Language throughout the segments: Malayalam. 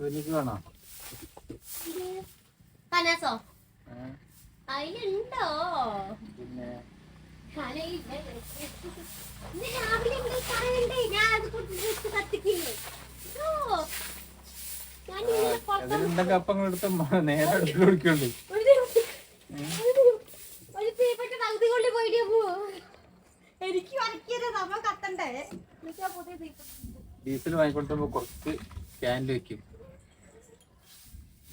എനിക്ക് വേണോ കനാസോ? അതിലുണ്ടോ? പിന്നെ? അതിലുണ്ടെങ്കിൽ അപ്പം എടുത്ത നേരെ അടുത്ത് കുടിക്കുള്ളൂ എനിക്ക് ഡീസൽ വാങ്ങിക്കൊടുത്തപ്പോ കുറച്ച് ക്യാനിൽ വെക്കും.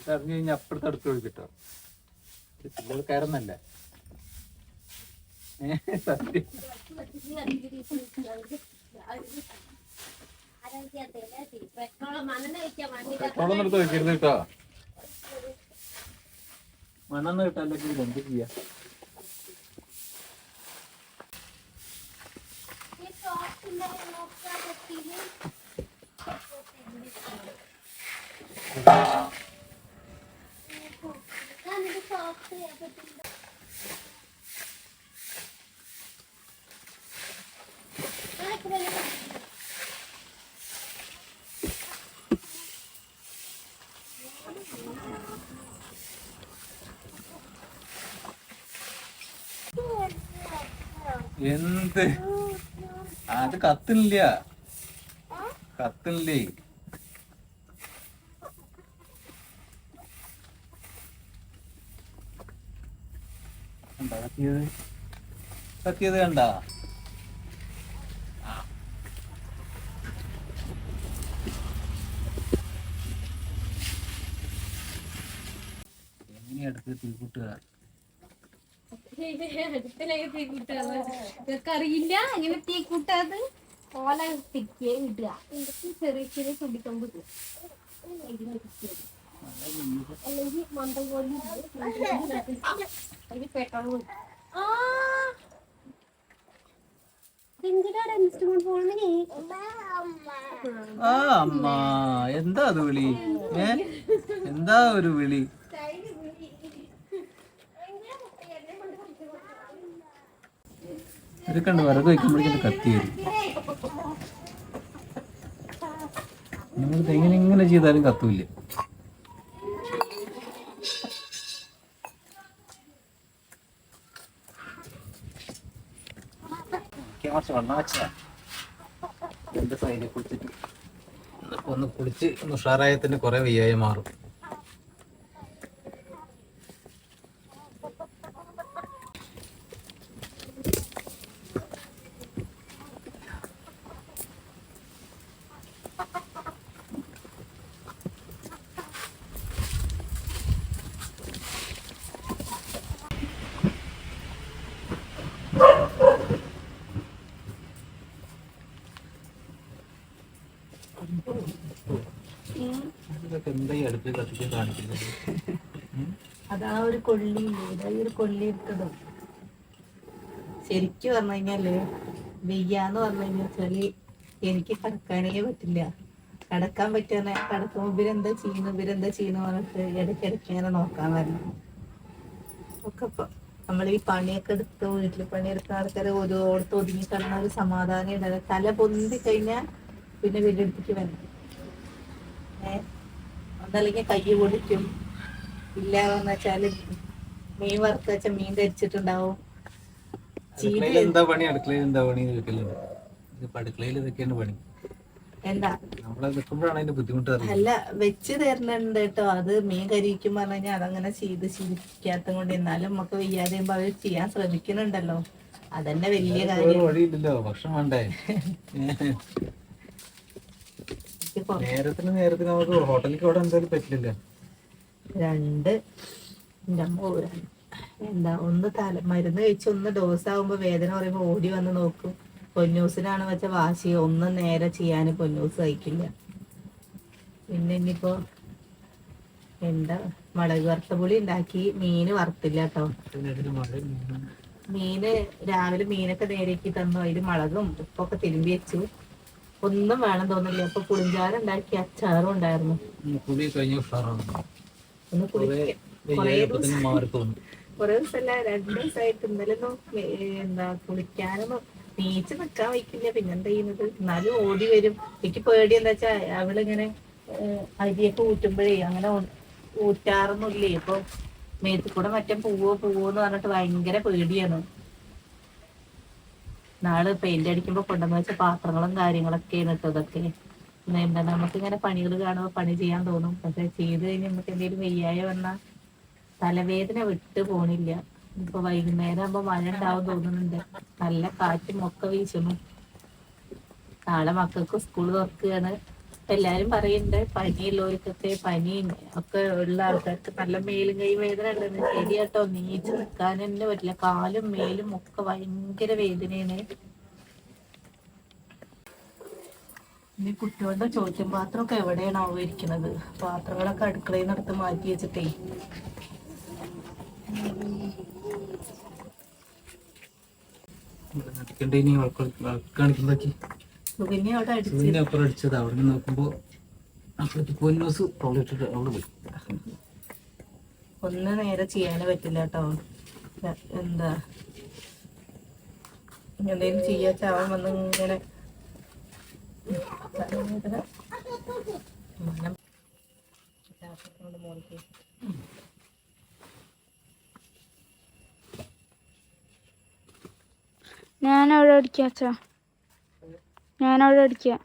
അറിഞ്ഞു കഴിഞ്ഞാൽ അപ്പുറത്ത് അടുത്ത് ഒഴിക്കിട്ടോ നമ്മൾ കയറുന്നല്ല? സത്യം. പെട്രോളൊന്നും എടുത്ത് വെക്കരുത് കേട്ടോ. മണ്ണെണ്ണ കിട്ടാല്ലെങ്കിൽ എന്ത് ചെയ്യാ? Thank സോപ്പിന്റെ നോക്കാൻ പറ്റിയില്ലേ? ഞാൻ ഇത് സോപ്പ് ചെയ്യാൻ പറ്റില്ല. ആ, ഇവിടെ ഒരു- എന്ത്? അത് കത്തില്ല കത്തില്ലേ കത്തിയത് കത്തിയത് കണ്ട? എങ്ങനെയാ അടുത്ത് തീ കൂട്ടുക? അടുപ്പിലേക്ക് തീ ഇതൊക്കെ അറിയില്ല അങ്ങനെ തീ കൂട്ടാത്? ഓല തിക്കിയെ ഇടുക. എന്നിട്ട് ചെറിയ ചെറിയ തുടിക്കൊമ്പ് തിക്കിയത്. അല്ലെങ്കിൽ മന്ദം പോലെ അതിന് പെട്രോൾ ആ. അമ്മ. എന്താ അത് വിളി? ഏ? എന്താ ഒരു വിളി? ഇതൊക്കെ ഉണ്ട് വിറക് കത്തി വരും. നമ്മളിത് എങ്ങനെ ഇങ്ങനെ ചെയ്താലും കത്തൂല്ല. ഒന്ന് കുളിച്ച് ഒന്ന് ഉഷാറായത്തിന് കുറെ വയ്യായി മാറും ഇതൊക്കെ എന്താ ഈ അടുപ്പിൽ കത്തിക്കാൻ കാണിക്കുന്നത് അതാ ഒരു കൊള്ളി ഇതാ ഈ ഒരു കൊള്ളി എടുത്തതും. ശരിക്കും പറഞ്ഞു കഴിഞ്ഞാൽ വെയ്യാന്ന് പറഞ്ഞു കഴിഞ്ഞാൽ ചെറിയ എനിക്ക് കടക്കാനേ പറ്റില്ല. കടക്കാൻ പറ്റുന്ന കടക്കുമ്പോ ഇവരെന്താ ചെയ്യുന്നു ഇവരെന്താ ചെയ്യുന്നു പറഞ്ഞിട്ട് ഇടയ്ക്കിടയ്ക്ക് ഇങ്ങനെ നോക്കാൻ വരണം. ഒക്കെ നമ്മൾ ഈ പണിയൊക്കെ എടുത്ത് വീട്ടിൽ പണിയെടുക്കുന്ന ആൾക്കാരെ ഓരോടത്ത് ഒതുങ്ങി കിടന്ന ഒരു സമാധാനം ഉണ്ടാവില്ല തല പൊന്തി കഴിഞ്ഞാൽ പിന്നെ വീടെടുത്തേക്ക് വരണം. ഏഹ് ഒന്നല്ലെങ്കിൽ കൈ പൊടിക്കും ഇല്ല എന്ന് വെച്ചാൽ മീൻ വറുത്ത് വെച്ച മീൻ ധരിച്ചിട്ടുണ്ടാവും. എന്താ പണി? അടുക്കളയിൽ എന്താ പണി എന്ന് ചോദിക്കലുണ്ട്. ഇതിപ്പോ അടുക്കളയിൽ ഇതൊക്കെയാണ് പണി. എന്താ? അല്ല വെച്ച് തരണുണ്ട് കേട്ടോ അത് മീൻ കരിക്കും പറഞ്ഞാൽ അതങ്ങനെ ചെയ്ത് ശീലിക്കാത്ത കൊണ്ട് എന്നാലും നമുക്ക് വയ്യാതെ അവർ ചെയ്യാൻ ശ്രമിക്കുന്നുണ്ടല്ലോ. അതന്നെ വലിയ കാര്യം. വഴിയില്ലല്ലോ. ഭക്ഷണം വേണ്ടേ? എനിക്ക് നേരത്തിന് നേരത്തിന് നമുക്ക് ഹോട്ടലിലേക്ക് അവിടെ എന്തായാലും പറ്റില്ലല്ലോ. രണ്ട്. എന്താ ഒന്ന് തല മരുന്ന് കഴിച്ച് ഒന്ന് ഡോസ് ആകുമ്പോ വേദന പറയുമ്പോ ഓടി വന്ന് നോക്കും. പൊന്നൂസിനാണ് വെച്ച വാശി. ഒന്നും നേരെ ചെയ്യാൻ പൊന്നൂസ് കഴിക്കില്ല പിന്നെ ഇനിയിപ്പോ എന്താ മുളക് വറുത്ത പുളി ഉണ്ടാക്കി. മീന് വറുത്തില്ല കേട്ടോ. മീന് രാവിലെ മീനൊക്കെ നേരേക്ക് തന്നു. അതിൽ മുളകും ഉപ്പൊക്കെ തിരുമ്പി വെച്ചു. ഒന്നും വേണം തോന്നില്ല അപ്പൊ പുളിഞ്ചാറുണ്ടാക്കി. അച്ചാറും ഉണ്ടായിരുന്നു. ഒന്ന് കുറെ കുളിക്ക വയ്യായപ്പത്തിന് മാറി തോന്നും കുറെ ദിവസമല്ല രണ്ടു ദിവസമായിട്ട് ഇന്നലെ ഒന്നും എന്താ കുളിക്കാനൊന്നും നീച്ച് നിക്കാൻ വയ്ക്കില്ല. പിന്നെന്താ ചെയ്യുന്നത്? എന്നാലും ഓടി വരും. എനിക്ക് പേടി എന്താ വെച്ചാ അവളിങ്ങനെ അരിയൊക്കെ ഊറ്റുമ്പോഴേ അങ്ങനെ ഊറ്റാറൊന്നുമില്ലേ? ഇപ്പൊ മേത്ത് കൂടെ മറ്റേ പൂവോ പൂവോ എന്ന് പറഞ്ഞിട്ട് ഭയങ്കര പേടിയാണ്. നാൾ പെയിന്റ് അടിക്കുമ്പോ കൊണ്ടുവന്ന് വെച്ച പാത്രങ്ങളും കാര്യങ്ങളൊക്കെ കേട്ടോ ഇതൊക്കെ എന്താ നമുക്ക് ഇങ്ങനെ പണികൾ കാണുമ്പോൾ പണി ചെയ്യാൻ തോന്നും. പക്ഷെ ചെയ്ത് കഴിഞ്ഞ് നമുക്ക് എന്തെങ്കിലും വെയ്യായ വന്ന തലവേദന വിട്ട് പോണില്ല. ഇപ്പൊ വൈകുന്നേരം ആകുമ്പോ മഴ ഉണ്ടാവും തോന്നുന്നുണ്ട്. നല്ല കാറ്റും ഒക്കെ വീശുന്നു. നാളെ മക്കൾക്ക് സ്കൂൾ തുറക്കുകയാണ്. എല്ലാരും പറയുന്നുണ്ട് പനിയുള്ളവർക്കൊക്കെ പനി ഒക്കെ ഉള്ള ആൾക്കാർക്ക് നല്ല മേലും കൈ വേദന ഉണ്ടെന്ന്. ശരിയാട്ടോ. നീച്ച് നിൽക്കാൻ തന്നെ പറ്റില്ല. കാലും മേലും ഒക്കെ ഭയങ്കര വേദനയാണ്. ഇനി കുട്ടികളുടെ ചോദ്യം പാത്രമൊക്കെ എവിടെയാണാവോ ഇരിക്കുന്നത് പാത്രങ്ങളൊക്കെ അടുക്കളയിൽ നിന്ന് എടുത്ത് മാറ്റി വെച്ചിട്ടേ. സുകന്യ അവിടെ അടിച്ചത്. അവിടെ നിന്ന് നോക്കുമ്പോ ഒന്ന് നേരെ ചെയ്യാനേ പറ്റില്ല കേട്ടോ. എന്താ? എന്തെങ്കിലും ചെയ്യാ ചാവൻ വന്ന് ഇങ്ങനെ തലവേദന. മനം. ശ്വാസത്തിനോട് മോൾക്ക്. ഞാൻ അവിടെ അടിക്കാം അച്ഛാ. ഞാൻ അവിടെ അടിക്കാം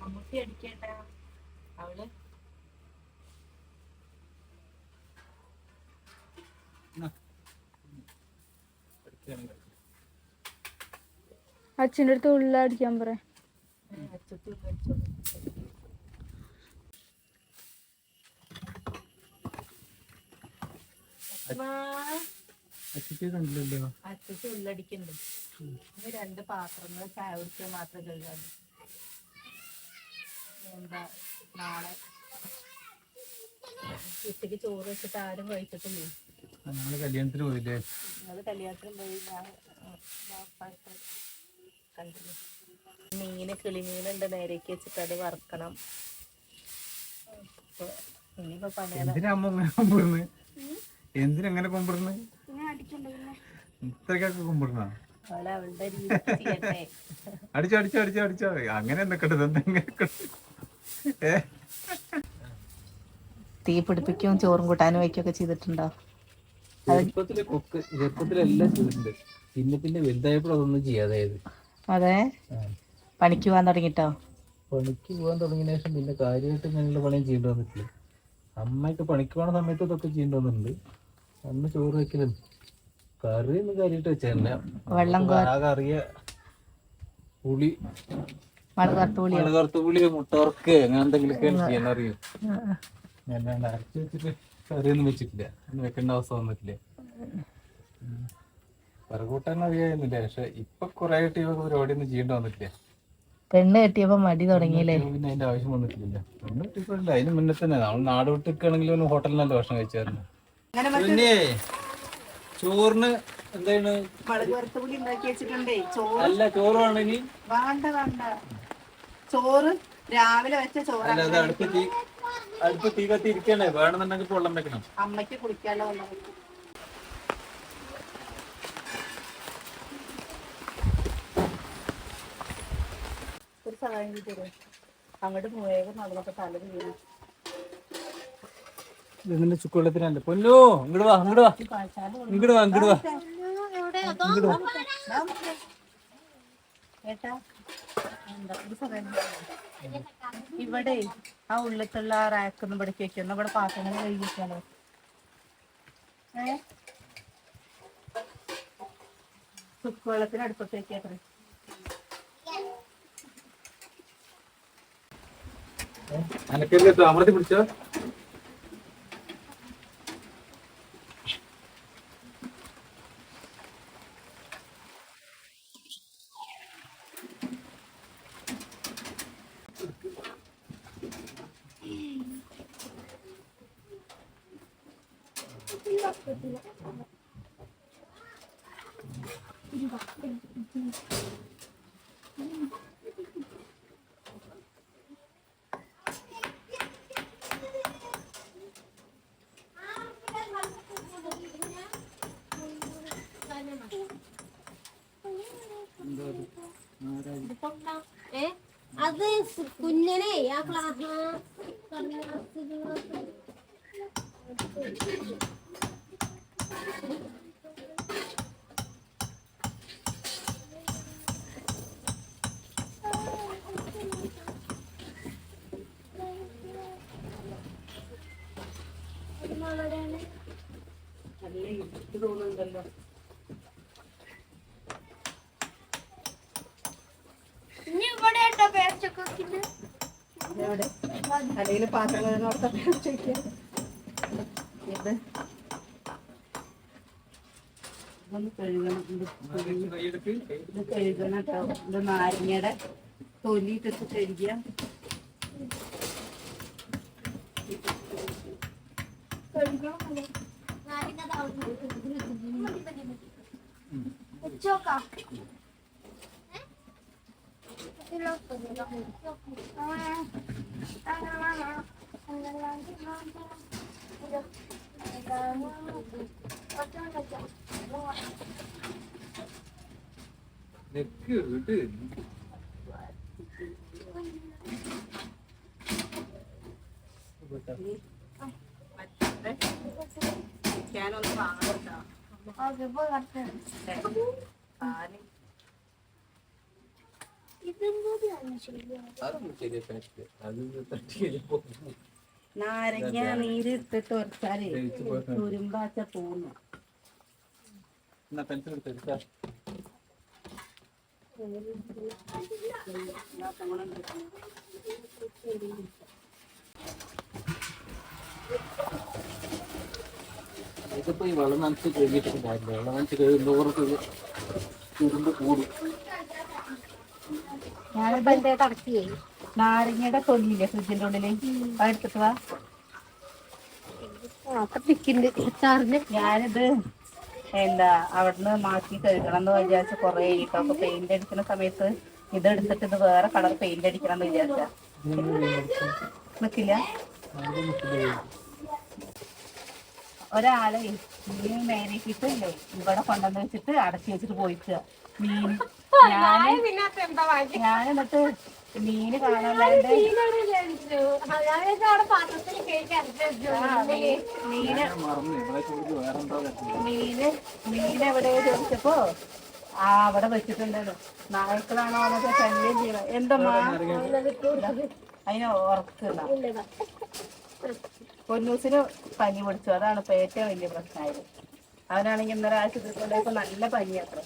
മമ്മൂട്ടി അടിക്കേണ്ട അച്ഛന്റെ അടുത്ത് ഉള്ളടിക്കാൻ ഉള്ളടിക്കുന്നുണ്ട് ഇനി രണ്ട് പാത്രങ്ങൾ ചായ കുടിക്കാൻ മാത്രം കഴുകാണ്ട് എന്താ നാളെ ഉച്ചയ്ക്ക് ചോറ് വെച്ചിട്ട് ആരും കഴിച്ചിട്ടില്ലേ ഞങ്ങൾ കല്യാണത്തിന് പോയില്ലേ അത് കല്യാണത്തിന് പോയി ഞാൻ കണ്ടില്ലേ? മീന് കിളിമീനുണ്ട് നേരേക്ക് വെച്ചിട്ട് അത് വറുക്കണം. ഇനിയിപ്പോ എന്തിനെങ്ങനെ ഇത്രക്കൊക്കെ കൊമ്പിടുന്ന? അടിച്ചോ അടിച്ചോ അടിച്ചോ അടിച്ചോ. അങ്ങനെ എന്തൊക്കെ എന്തെങ്ങനെ ഏ? തീ പിടിപ്പിക്കും ചോറും കൂട്ടാനും വയ്ക്കുകയൊക്കെ ചെയ്തിട്ടുണ്ടോ? ചെറുപ്പത്തിലെ കൊക്ക് ചെറുപ്പത്തിലെല്ലാം ചെയ്തിട്ടുണ്ട്. പിന്നെ പിന്നെ വലുതായപ്പോൾ അതൊന്നും ചെയ്യാതായത്. അതെ? പണിക്ക് പോകാൻ തുടങ്ങിട്ടോ? പണിക്ക് പോകാൻ തുടങ്ങിയ ശേഷം പിന്നെ കാര്യമായിട്ട് ഇങ്ങനെയുള്ള പണിയും ചെയ്യേണ്ടി വന്നിട്ടില്ല. അമ്മയ്ക്ക് പണിക്ക് പോണ സമയത്ത് ഇതൊക്കെ ചെയ്യേണ്ടി വന്നിട്ടുണ്ട്. അന്ന് ചോറ് വെക്കലും. കറി ഒന്നും കാര്യമായിട്ട് വെച്ചാൽ വെള്ളം കറിയ പുളി. മഴ മുട്ടവർക്ക് അങ്ങനെ എന്തെങ്കിലുമൊക്കെ ചെയ്യാൻ അറിയും? അല്ലാണ്ട് അരച്ച് വെച്ചിട്ട് കറിയൊന്നും വെച്ചിട്ടില്ല. വെക്കേണ്ട അവസ്ഥ വന്നിട്ടില്ല. അറിയായിരുന്നില്ല? പക്ഷെ ഇപ്പൊ കുറെ ആയിട്ട് ഇവ പരിപാടിയൊന്നും ചെയ്യേണ്ടി വന്നിട്ടില്ല? പെണ്ണ് കെട്ടിയപ്പോ മടി തുടങ്ങിയില്ലേ? പിന്നെ അതിന്റെ ആവശ്യം വന്നിട്ടില്ല പെണ്ണ് ഇട്ടിട്ടില്ല അതിന് മുന്നേ തന്നെ. നമ്മൾ നാട് വിട്ട് ഒന്ന് ഹോട്ടലിൽ ഭക്ഷണം കഴിച്ചായിരുന്നു. പിന്നെ ചോറിന് എന്താണ്? ചോറ് അല്ല ചോറ് വേണ്ട വേണ്ട. ചോറ് രാവിലെ വെച്ച ചോറ് അടുപ്പ് തീ അടുപ്പ് തീ കത്തി ഇരിക്കണേ വേണമെന്നുണ്ടെങ്കിൽ വെള്ളം വെക്കണം. അമ്മയ്ക്ക് കുളിക്കാനുള്ള വെള്ളം. സഹായം ചെയ്ത് തരുമോ? അങ്ങോട്ട് തല വീഴും ഇതിന്റെ ചുക്കുവെള്ളത്തിനല്ല പൊന്നോ ഇങ്ങോട്ട് വാ ഇങ്ങോട്ട് വാ. ഇങ്ങോട്ട് വാ ഇങ്ങോട്ട് വാ. ഏട്ടാ എന്താ ഒരു സഹായം ചെയ്യ്. ഇവിടെ ആ റാക്ക് റാക്കൊന്നും ഇവിടെ വെക്കുന്നു ഇവിടെ പാത്രങ്ങൾ കഴുകിക്കാലോ ഏ? ചുക്കുവെള്ളത്തിന് അടുപ്പത്തേക്ക് വെക്കാത്രേ അനക്കല്ലേ അമർത്തി പിടിച്ചോ? അത് കുഞ്ഞനെ ആ ക്ലാസ് അല്ലെങ്കിൽ പാത്രം ഇത് കഴുകണം കഴുകണം കേട്ടോ ഇത് നാരങ്ങയുടെ തൊലിയിട്ടിട്ട് കഴുകിയ നെക്ക് വിട്ട് ഞാനൊന്ന് വാങ്ങട്ടോ പാൽ അതൊന്നും ശരിയാക്കാൻ അത് തട്ടി പോകും നാരങ്ങ നീര് ഇട്ടിട്ട് ഒരച്ചാലേ. തുരുമ്പാച്ച പോകുന്നു ഇതിപ്പോ ഈ വെള്ളം നനച്ച് കഴുകിയിട്ടുണ്ടായിരുന്നു വെള്ളം നനച്ച് കഴുകുന്നവർക്ക് തുരുമ്പ് കൂടും. ഞാനിപ്പോ എന്തേ തടക്കിയേ നാരങ്ങയുടെ തൊലിയില്ലേ ഫ്രിഡ്ജിന്റെ ഉള്ളിൽ? എടുത്തിട്ട് വാ. ഞാനിത് എന്താ അവിടുന്ന് മാറ്റി കഴുകണം എന്ന് വിചാരിച്ച കൊറേ അപ്പൊ പെയിന്റ് അടിക്കുന്ന സമയത്ത് ഇത് എടുത്തിട്ട് ഇത് വേറെ കളർ പെയിന്റ് അടിക്കണം എന്ന് വിചാരിച്ച. നിക്കില്ല? ഒരാളെ മീൻ മേലേക്കിട്ട് ഇവിടെ കൊണ്ടുവന്ന് വെച്ചിട്ട് അടച്ചു വെച്ചിട്ട് പോയിക്കുക. മീൻ ഞാൻ എന്നിട്ട് മീന് മീ- മീന്. മീന് മീൻ എവിടെയോ ചോദിച്ചപ്പോ? ആ അവിടെ വെച്ചിട്ടുണ്ടല്ലോ നായ്ക്കളാണോ അതൊക്കെ ശല്യം ചെയ്യണം എന്തമ്മാ അതിന് ഉറക്കുണ്ട പൊന്നൂസിന് പനി പിടിച്ചു. അതാണ് ഇപ്പൊ ഏറ്റവും വലിയ പ്രശ്നമായത്. അവനാണെങ്കിൽ ഇന്നലെ ആശുപത്രി കൊണ്ടുപോയപ്പോ നല്ല പനിയത്ര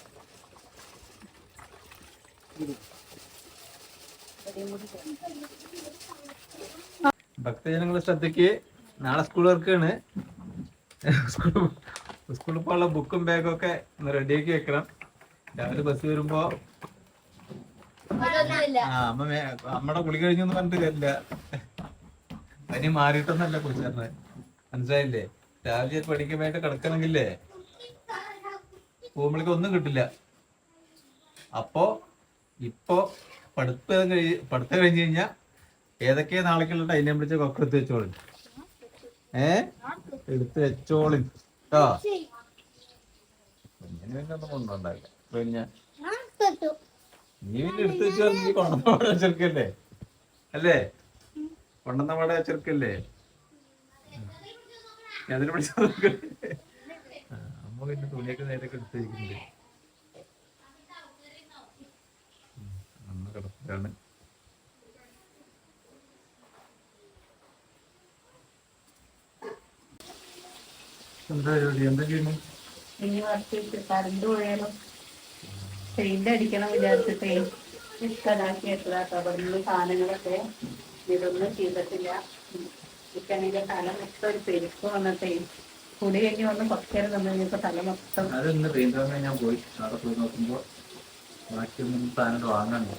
ഭക്തജനങ്ങളുടെ ശ്രദ്ധയ്ക്ക് നാളെ സ്കൂൾ വർക്കാണ് സ്കൂൾ സ്കൂളിൽ പോകാനുള്ള ബുക്കും ബാഗും ഒക്കെ ഒന്ന് റെഡിയാക്കി വെക്കണം. രാവിലെ ബസ് വരുമ്പോ ആ അമ്മ മേ- അമ്മയുടെ കുളി കഴിഞ്ഞു പറഞ്ഞിട്ടില്ല പറഞ്ഞിട്ട് കാര്യമില്ല. പനി മാറിയിട്ടൊന്നല്ല കുളിച്ചറിന് മനസ്സിലായില്ലേ? രാവിലെ പഠിക്കാൻ വേണ്ടി കിടക്കണമെങ്കിലേ ഭൂമിക്ക് ഒന്നും കിട്ടില്ല. അപ്പോ ഇപ്പോ പഠിത്തം കഴി പഠിത്തം കഴിഞ്ഞ് കഴിഞ്ഞാ ഏതൊക്കെ നാളേക്കുള്ള ടൈം ടെമ്പറേച്ചർ ഒക്കെ എടുത്ത് വെച്ചോളിൻ? ഏ? എടുത്ത് വെച്ചോളിൻ. കേട്ടോ വെച്ചെടുക്കല്ലേ? അല്ലേ? കൊണ്ടുവന്ന പാടെ ചെറുക്കല്ലേ അതിന് പിടിച്ച അമ്മ പിന്നെ തുണിയൊക്കെ നേരൊക്കെ എടുത്ത് വെക്കുന്നുണ്ട് കിടപ്പിലാണ് എന്താ ജോലി? എന്താ ചെയ്യുന്നു ഇനി കുറച്ച് കറണ്ട് പോയാലും. പെയിന്റ് അടിക്കണം വിചാരിച്ചിട്ടേ ഇഷ്ടമാക്കി എത്രയാട്ടോ അവിടുന്ന് സാധനങ്ങളൊക്കെ ഇതൊന്നും ചെയ്തിട്ടില്ല. ഇക്കണിന്റെ തല മൊത്തം ഒരു പെരുപ്പ് വന്നിട്ടേ കുടി കഴിഞ്ഞ് വന്ന് കുറച്ച് തന്നെ ഇപ്പൊ തല മൊത്തം അതൊന്ന് പെയിന്റ് ഞാൻ പോയി. അവിടെ പോയി നോക്കുമ്പോ ബാക്കിയൊന്നും സാധനം വാങ്ങാണ്ട്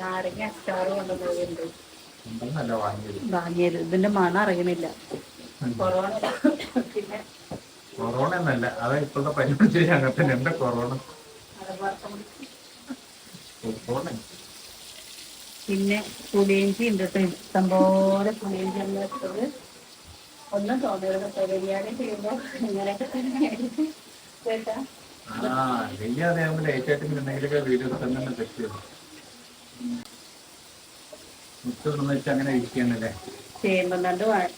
നാരങ്ങ അച്ചാറ് കൊണ്ടുപോയിട്ടുണ്ട് ഉണ്ടെന്നല്ല വാങ്ങിയത്. വാങ്ങിയത്. ഇതിന്റെ മണം അറിയണില്ല. കൊറോണ പിന്നെ? കൊറോണ എന്നല്ല. അതാ ഇപ്പോഴത്തെ പരിപാടി. പിടിച്ച അങ്ങനെ തന്നെ. എന്താ കൊറോണ? കൊറോണ. പിന്നെ പുളിയിഞ്ചി ഉണ്ട് കേട്ടോ. ഇഷ്ടംപോലെ പുളിയിഞ്ചി വെച്ചത് ഒന്നും തോന്നരുത്. ചെയ്യുമ്പോ ബിരിയാണി ചെയ്യുമ്പോൾ ഇങ്ങനെയൊക്കെ തന്നെയായിരിക്കും കേട്ടാ? ആ ലേറ്റ് ആയിട്ട് എന്തെങ്കിലുമൊക്കെ വീഡിയോ തന്നെ സെറ്റ് ചെയ്തു. അങ്ങനെ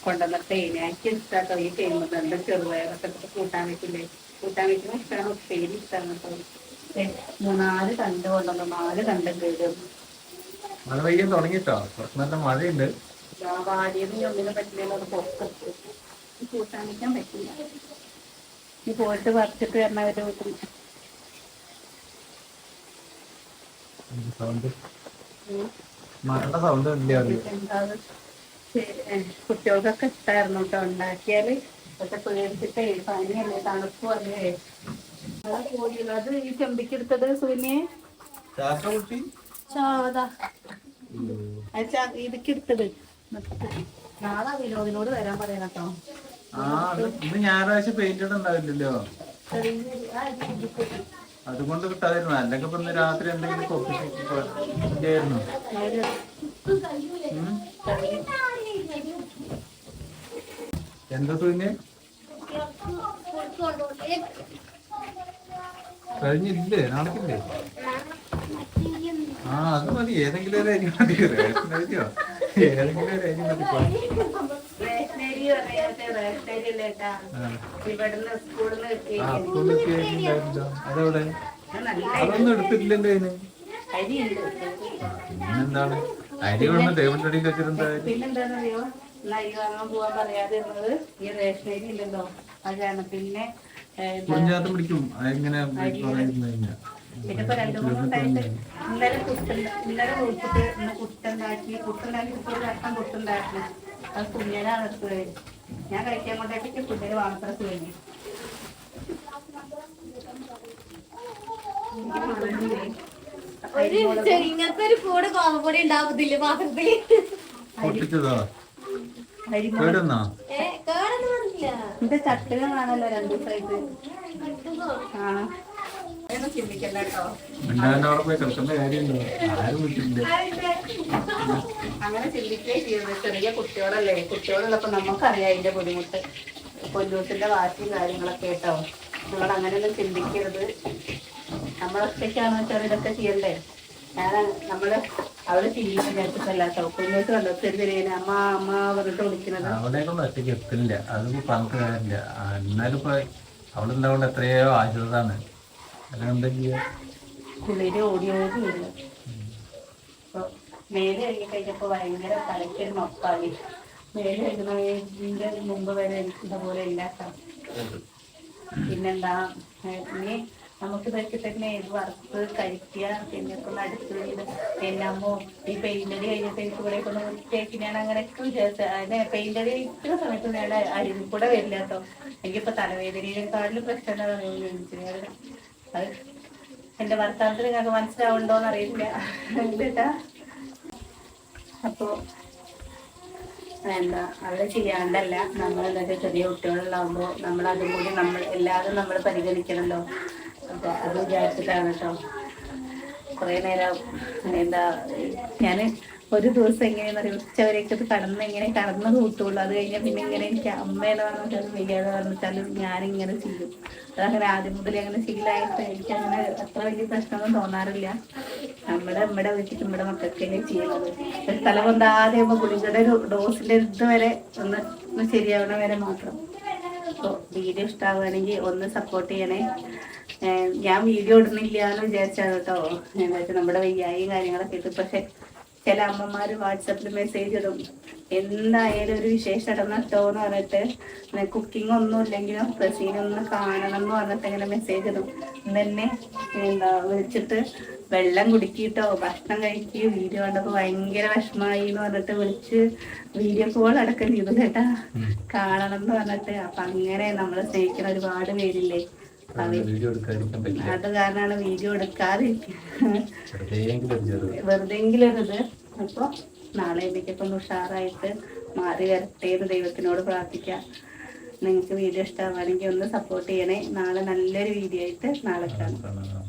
കൊണ്ടുവന്നിട്ടേ എനിക്ക് ഇഷ്ടമാട്ടോ ഈ ചേമ്പന്തണ്ട് ചെറുപയറൊക്കെ കൂട്ടാൻ വെക്കില്ലേ? കൂട്ടാൻ വെക്കുന്ന ഇഷ്ടമാണ് ഉപ്പേരി ഇഷ്ടമാണ് മൂന്നാൽ തണ്ട് കൊണ്ടുവന്നു നാല് തണ്ടും കേടും മഴ പെയ്യാൻ തുടങ്ങിട്ടോ? കുറച്ച് നല്ല മഴയുണ്ട്. വാടിയതും ഒന്നിനും പറ്റില്ല കൂട്ടാൻ വെക്കാൻ പറ്റില്ല. ഈ പോയിട്ട് പറിച്ചിട്ട് വരണവരുടെ വീട്ടിൽ കുട്ടികൾക്കൊക്കെ ഇഷ്ടമായിരുന്നു കേട്ടോ ഉണ്ടാക്കിയാൽ. ഇപ്പത്തെ പേടിച്ചിട്ടേ പനിയല്ലേ തണുപ്പ് അല്ലേ? അതാ ഈ ചെമ്പിക്കെടുത്തത് സൂര്യനെ ചാക്ക കുട്ടി? ഇതൊക്കെ എടുത്തത് നാളെ വിനോദിനോട് വരാൻ പറയണം കേട്ടോ ആ ഇന്ന് ഞായറാഴ്ച പെയിന്റഡ് ഉണ്ടാവില്ലല്ലോ. അതുകൊണ്ട് കിട്ടാതിരുന്നു. അല്ലെങ്കിൽ ഇന്ന് രാത്രി എന്തെങ്കിലും കൊപ്പിച്ചായിരുന്നു എന്താ സൂന്യ? കഴിഞ്ഞില്ലേ? നാളെ ആ അത് മതി. ഏതെങ്കിലും ഒരു അരി മതി. ഏതെങ്കിലും ഒരു അരി മതി. ആ. സ്കൂളിൽ ഉണ്ടായിരുന്നല്ലോ അതെവിടെ? അതൊന്നും എടുത്തിട്ടില്ലല്ലോ അതിന്. പിന്നെന്താണ്? അരി കൊണ്ട് ടേബിളിന്റെ അടിയിൽ വെച്ചിട്ടുണ്ടായി പിന്നെന്താണെന്നറിയോ അരി വാങ്ങാൻ പോവാൻ പറയാതിരുന്നത് ഈ റേഷനരി ഇല്ലല്ലോ അതാണ്. പിന്നെ ഏ, പിടിക്കും. പിന്നെ ഇപ്പൊ രണ്ടു മൂന്ന് ദിവസമായിട്ട് ഇന്നലെ കുട്ടൻ ഇന്നലെ ഇന്ന് കുട്ടുണ്ടാക്കി കുട്ടുണ്ടാക്കി ഇപ്പോൾ രക്തം കുട്ടുണ്ടാക്കി അത് കുഞ്ഞനാണ് എടുത്തത് ഞാൻ കഴിക്കാൻ കൊണ്ടേക്ക് കുഞ്ഞിന് മാത്രം കഴിഞ്ഞു ഒരു ഇങ്ങനത്തെ ഒരു കൂടെ കോമപ്പൊടി ഉണ്ടാവത്തില്ല പാത്രത്തിൽ? കേടൊന്നും പറഞ്ഞില്ല എന്റെ ചട്ടിലും കാണല്ലോ രണ്ടു ദിവസമായിട്ട് ആ. അങ്ങനെ ചിന്തിക്കുകയും ചെയ്യുന്നത് ചെറിയ കുട്ടികളല്ലേ. കുട്ടികളുള്ളപ്പോ നമുക്കറിയാം അതിന്റെ ബുദ്ധിമുട്ട്. പൊന്നൂസിന്റെ വാശിയും കാര്യങ്ങളൊക്കെ കേട്ടോ. നിങ്ങൾ അങ്ങനെയൊന്നും ചിന്തിക്കരുത്. നമ്മളൊറ്റയ്ക്കാണെന്ന് വെച്ചാൽ ഇതൊക്കെ ചെയ്യണ്ടേ? ഞാൻ നമ്മൾ അവൾ ചെയ്യുന്ന വിചാരിച്ചിട്ടല്ല കേട്ടോ കണ്ടോ ചെറിയ ചെറിയ അമ്മ അമ്മ പറഞ്ഞിട്ട് വിളിക്കുന്നത്. അവിടെയൊന്നും ഒറ്റയ്ക്ക് എത്തില്ല അതൊന്നും പറഞ്ഞിട്ട് കാര്യമില്ല. എന്നാലും ഇപ്പൊ അവിടെ ഉണ്ടാവേണ്ട എത്രയോ ആശ്രിതാണ്. കുളിര് ഓടി ഓടി വരും അപ്പൊ മേൽ കഴുകി കഴിഞ്ഞപ്പോ ഭയങ്കര തലയ്ക്കൊരു മപ്പായി. മേലെ കഴുകുന്നതിന്റെ മുമ്പ് വരെ ഇതുപോലെ ഇല്ലാത്ത പിന്നെന്താ ഇനി നമുക്ക് ഇതൊക്കെ തന്നെ ഏത് വറുത്ത് കഴിക്കുക പിന്നെ ഇപ്പൊ അടുത്ത് എന്നാമോ ഈ പെയിന്റടി കഴിഞ്ഞിട്ട് എനിക്ക് ഇവിടെ കൊണ്ട് വൃത്തിയാക്കി ഞാൻ അങ്ങനെയൊക്കെ വിചാരിച്ച അതിനെ ഇത്ര സമയത്ത് ഞാൻ അരിവിൽ കൂടെ വരില്ല കേട്ടോ. എനിക്കിപ്പോ തലവേദനയെക്കാളും പ്രശ്നം എന്താ പറയുക അത് എന്റെ വർത്താനത്തിന് നിങ്ങൾക്ക് മനസ്സിലാവുണ്ടോന്ന് അറിയില്ല കേട്ടാ അപ്പോ എന്താ അവിടെ ചെയ്യാണ്ടല്ല. നമ്മൾ എന്നിട്ട് ചെറിയ കുട്ടികളുണ്ടാവുമ്പോ നമ്മൾ അതും കൂടി നമ്മൾ എല്ലാവരും നമ്മൾ പരിഗണിക്കണമല്ലോ അപ്പൊ അത് വിചാരിച്ചിട്ടാണ് കേട്ടോ കുറേ നേരം എന്താ ഞാൻ ഒരു ദിവസം എങ്ങനെയാണെന്ന് അറിയാം? ഉച്ചവരെയൊക്കെ അത് കടന്ന് ഇങ്ങനെ കടന്ന് കൂട്ടുള്ളൂ. അത് കഴിഞ്ഞാൽ പിന്നെ ഇങ്ങനെ എനിക്ക് അമ്മേനെ പറഞ്ഞിട്ടാലും വയ്യാതെ പറഞ്ഞിട്ടാലും ഞാനിങ്ങനെ ചെയ്യും. അതങ്ങനെ ആദ്യം മുതലേ അങ്ങനെ ശീലായിട്ട് എനിക്ക് അങ്ങനെ അത്ര വലിയ പ്രശ്നമൊന്നും തോന്നാറില്ല. നമ്മുടെ നമ്മുടെ വീട്ടിൽ നമ്മുടെ മക്കൾക്കല്ലേ ചെയ്യുന്നത് ഒരു തല പൊന്താതെ ഗുളികയുടെ ഒരു ഡോസിന്റെ ഇത് വരെ ഒന്ന് ഒന്ന് ശരിയാവണ വരെ മാത്രം. അപ്പോൾ വീഡിയോ ഇഷ്ടമാവുകയാണെങ്കിൽ ഒന്ന് സപ്പോർട്ട് ചെയ്യണേ. ഞാൻ വീഡിയോ ഇടുന്നില്ല എന്ന് വിചാരിച്ചാണ് കേട്ടോ. എന്താ വെച്ചാൽ നമ്മുടെ വയ്യായും കാര്യങ്ങളൊക്കെ ഇത് പക്ഷെ ചില അമ്മമാര് വാട്സപ്പിൽ മെസ്സേജ് ഇടും. എന്തായാലും ഒരു വിശേഷം ഇടന്നിട്ടോ എന്ന് പറഞ്ഞിട്ട് കുക്കിംഗ് ഒന്നും ഇല്ലെങ്കിലും പ്രസീനൊന്ന് കാണണം എന്ന് പറഞ്ഞിട്ട് ഇങ്ങനെ മെസ്സേജ് ഇടും. തന്നെ എന്താ വിളിച്ചിട്ട് വെള്ളം കുടിക്കിട്ടോ ഭക്ഷണം കഴിക്കുകയോ വീഡിയോ കണ്ടപ്പോൾ ഭയങ്കര വിഷമായി എന്ന് പറഞ്ഞിട്ട് വിളിച്ച് വീഡിയോ കോൾ അടക്കം ചെയ്തു കേട്ടാ. കാണണം എന്ന് പറഞ്ഞിട്ട്. അപ്പൊ അങ്ങനെ നമ്മളെ സ്നേഹിക്കുന്ന ഒരുപാട് പേരില്ലേ. അവർ വീഡിയോ ചെറുത് വെറുതെങ്കിലും ഒരു ഇത് അപ്പൊ നാളെ എനിക്കൊക്കെ ഒന്ന് ഉഷാറായിട്ട് മാറി വരട്ടെ എന്ന് ദൈവത്തിനോട് പ്രാർത്ഥിക്കാം. നിങ്ങൾക്ക് വീഡിയോ ഇഷ്ടമാണെങ്കിൽ ഒന്ന് സപ്പോർട്ട് ചെയ്യണേ. നാളെ നല്ലൊരു വീഡിയോ ആയിട്ട് നാളെ കാണാം.